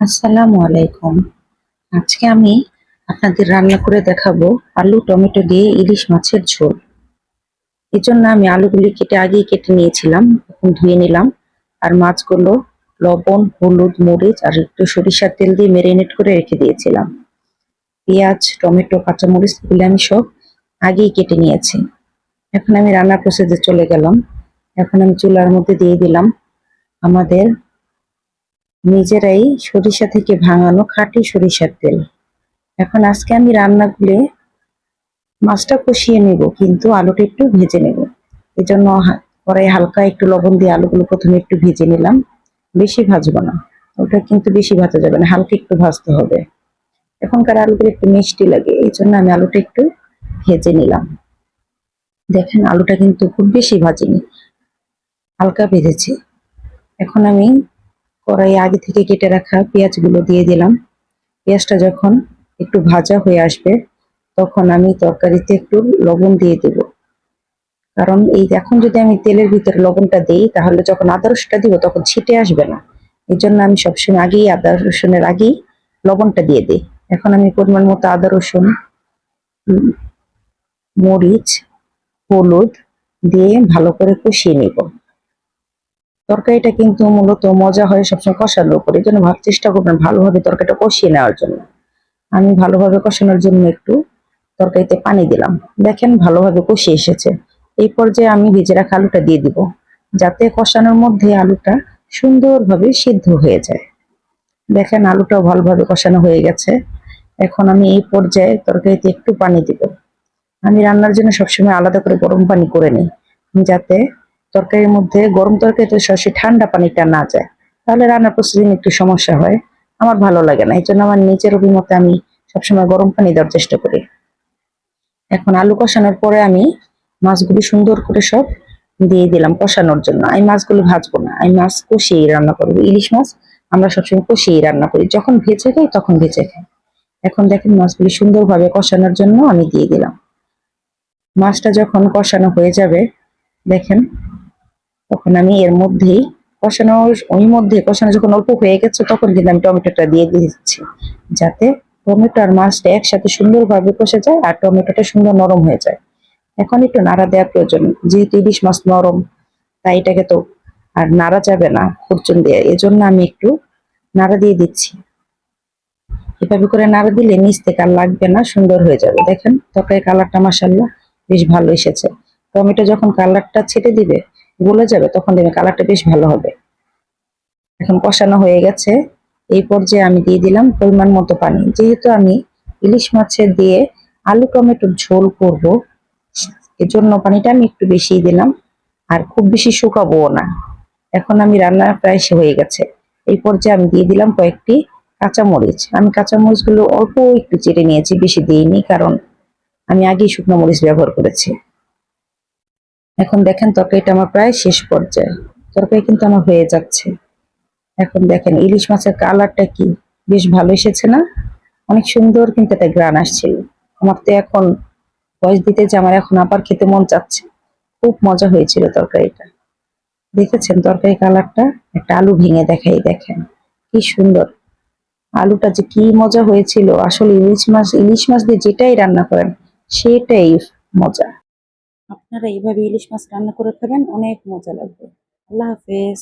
আসসালামু আলাইকুম। আজকে আমি আপনাদের রান্না করে দেখাবো আলু, টমেটো দিয়ে ইলিশ মাছের ঝোল। এই জন্য আমি আলুগুলি কেটে আগেই কেটে নিয়েছিলাম, এখন ধুয়ে নিলাম। আর মাছগুলো লবণ, হলুদ, মরিচ আর একটু সরিষার তেল দিয়ে মেরিনেট করে রেখে দিয়েছিলাম। পেঁয়াজ, টমেটো, কাঁচামরিচ এগুলো আমি সব আগেই কেটে নিয়েছি। এখন আমি রান্নার প্রসেসে চলে গেলাম। এখন আমি চুলার মধ্যে দিয়ে দিলাম আমাদের নিজেরাই সরিষা থেকে ভাঙানো খাঁটি সরিষার তেল। এখন আজকে আমি রান্না করে মাছটা কষিয়ে নেব, কিন্তু আলুটা একটু ভেজে নেব। এই জন্য হা- কড়াই হালকা একটু লবণ দিয়ে আলুগুলো প্রথমে একটু ভেজে নিলাম। বেশি ভাজবো না, ওটা কিন্তু বেশি ভাজা যাবে না, হালকা একটু ভাজতে হবে। এখনকার আলুগুলো একটু মিষ্টি লাগে, এই জন্য আমি আলুটা একটু ভেজে নিলাম। দেখেন, আলুটা কিন্তু খুব বেশি ভাজিনি, হালকা ভেজেছি। এখন আমি কড়াই আগে থেকে কেটে রাখা পেঁয়াজগুলো দিয়ে দিলাম। পেঁয়াজটা যখন একটু ভাজা হয়ে আসবে, তখন আমি তরকারিতে একটু লবণ দিয়ে দেব। কারণ এই এখন যদি আমি তেলের ভিতরে লবণটা দিই, তাহলে যখন আদা রসুনটা দিব, তখন ছিটে আসবে না। এই জন্য আমি সবসময় আগেই আদা রসুনের আগেই লবণটা দিয়ে দিই। এখন আমি পরিমাণ মতো আদা রসুন মরিচ, হলুদ দিয়ে ভালো করে কষিয়ে নেব। তরকারিটা কিন্তু মূলত মজা হয়, সবসময় কষানোর উপর এই জন্য চেষ্টা করবেন ভালোভাবে তরকারিটা কষিয়ে নেওয়ার জন্য। আমি ভালোভাবে কষানোর জন্য একটু তরকারিতে পানি দিলাম। দেখেন ভালোভাবে কষিয়ে এসেছে। এই পর্যায়ে আমি ভেজে রাখা আলুটা দিয়ে দিব, যাতে কষানোর মধ্যে আলুটা সুন্দরভাবে সিদ্ধ হয়ে যায়। দেখেন আলুটাও ভালোভাবে কষানো হয়ে গেছে। এখন আমি এই পর্যায়ে তরকারিতে একটু পানি দিব। আমি রান্নার জন্য সবসময় আলাদা করে গরম পানি করে নিই, যাতে তরকারির মধ্যে গরম তরকারিতে সরাসরি ঠান্ডা পানিটা না যায়, তাহলে রান্নার প্রতিদিন একটু সমস্যা হয়। আমার ভালো লাগে না এই জন্য আমার নিজের অভিমতে আমি সবসময় গরম পানি দেওয়ার চেষ্টা করি। এখন আলু কষানোর পরে আমি মাছগুলি সুন্দর করে সব দিয়ে দিলাম কষানোর জন্য। আমি মাছগুলো ভাজবো না আমি মাছ কষিয়েই রান্না করব। ইলিশ মাছ আমরা সবসময় কষিয়েই রান্না করি। যখন ভেজে খাই তখন ভেজে খাই। এখন দেখেন মাছগুলি সুন্দরভাবে কষানোর জন্য আমি দিয়ে দিলাম। মাছটা যখন কষানো হয়ে যাবে, দেখেন তখন আমি এর মধ্যেই কষানো, ওই মধ্যে কষানো যখন অল্প হয়ে গেছে, তখন কিন্তু আমি টমেটোটা দিয়ে দিচ্ছি। যাতে টমেটো আর মাছটা একসাথে সুন্দরভাবে কষে যায় আর টমেটোটা সুন্দর নরম হয়ে যায়। এখন একটু নাড়া দেওয়া প্রয়োজন, যেহেতু ইলিশ মাছ নরম, তাই এটাকে তো আর নাড়া যাবে না খুরচুন দিয়ে। এজন্য আমি একটু নাড়া দিয়ে দিচ্ছি। এভাবে করে নাড়া দিলে নিচ থেকে আর লাগবে না, সুন্দর হয়ে যাবে। দেখেন তরকারি কালারটা মাসাল্লাহ বেশ ভালো এসেছে। টমেটো যখন কালারটা ছেটে দিবে গলে যাবে, তখন দেখবেন কালারটা বেশ ভালো হবে। এখন কষানো হয়ে গেছে। এই পর্যায়ে আমি দিয়ে দিলাম পরিমাণ মতো পানি। যেহেতু আমি ইলিশ মাছের দিয়ে আলু টমেটোর ঝোল করব, এজন্য পানিটা আমি একটু বেশি দিলাম। আর খুব বেশি শুকাবো না। এখন আমি রান্না প্রায় হয়ে গেছে। এই পর্যায়ে আমি দিয়ে দিলাম কয়েকটি কাঁচামরিচ। আমি কাঁচামরিচগুলো অল্প একটু চেটে নিয়েছি, বেশি দিইনি, কারণ আমি আগেই শুকনো মরিচ ব্যবহার করেছি। এখন দেখেন তরকারিটা আমার প্রায় শেষ পর্যায়ে। তরকারি কিন্তু আমার হয়ে যাচ্ছে। এখন দেখেন, ইলিশ মাছের কালারটা কি? বেশ ভালো এসেছে না? অনেক সুন্দর কিন্তু একটা গ্রান আসছিল। আমার তো এখন বয়স দিতে যে আমার এখন আবার খেতে মন চাচ্ছে। খুব মজা হয়েছিল তরকারিটা। দেখেছেন তরকারি কালারটা? একটা আলু ভেঙে দেখাই, দেখেন। কি সুন্দর। আলুটা যে কি মজা হয়েছিল। আসলে ইলিশ মাছ ইলিশ মাছ দিয়ে যেটাই রান্না করেন, সেটাই মজা। আপনারা এইভাবে ইলিশ মাছ রান্না করে খাবেন অনেক মজা লাগবে। আল্লাহ হাফেজ।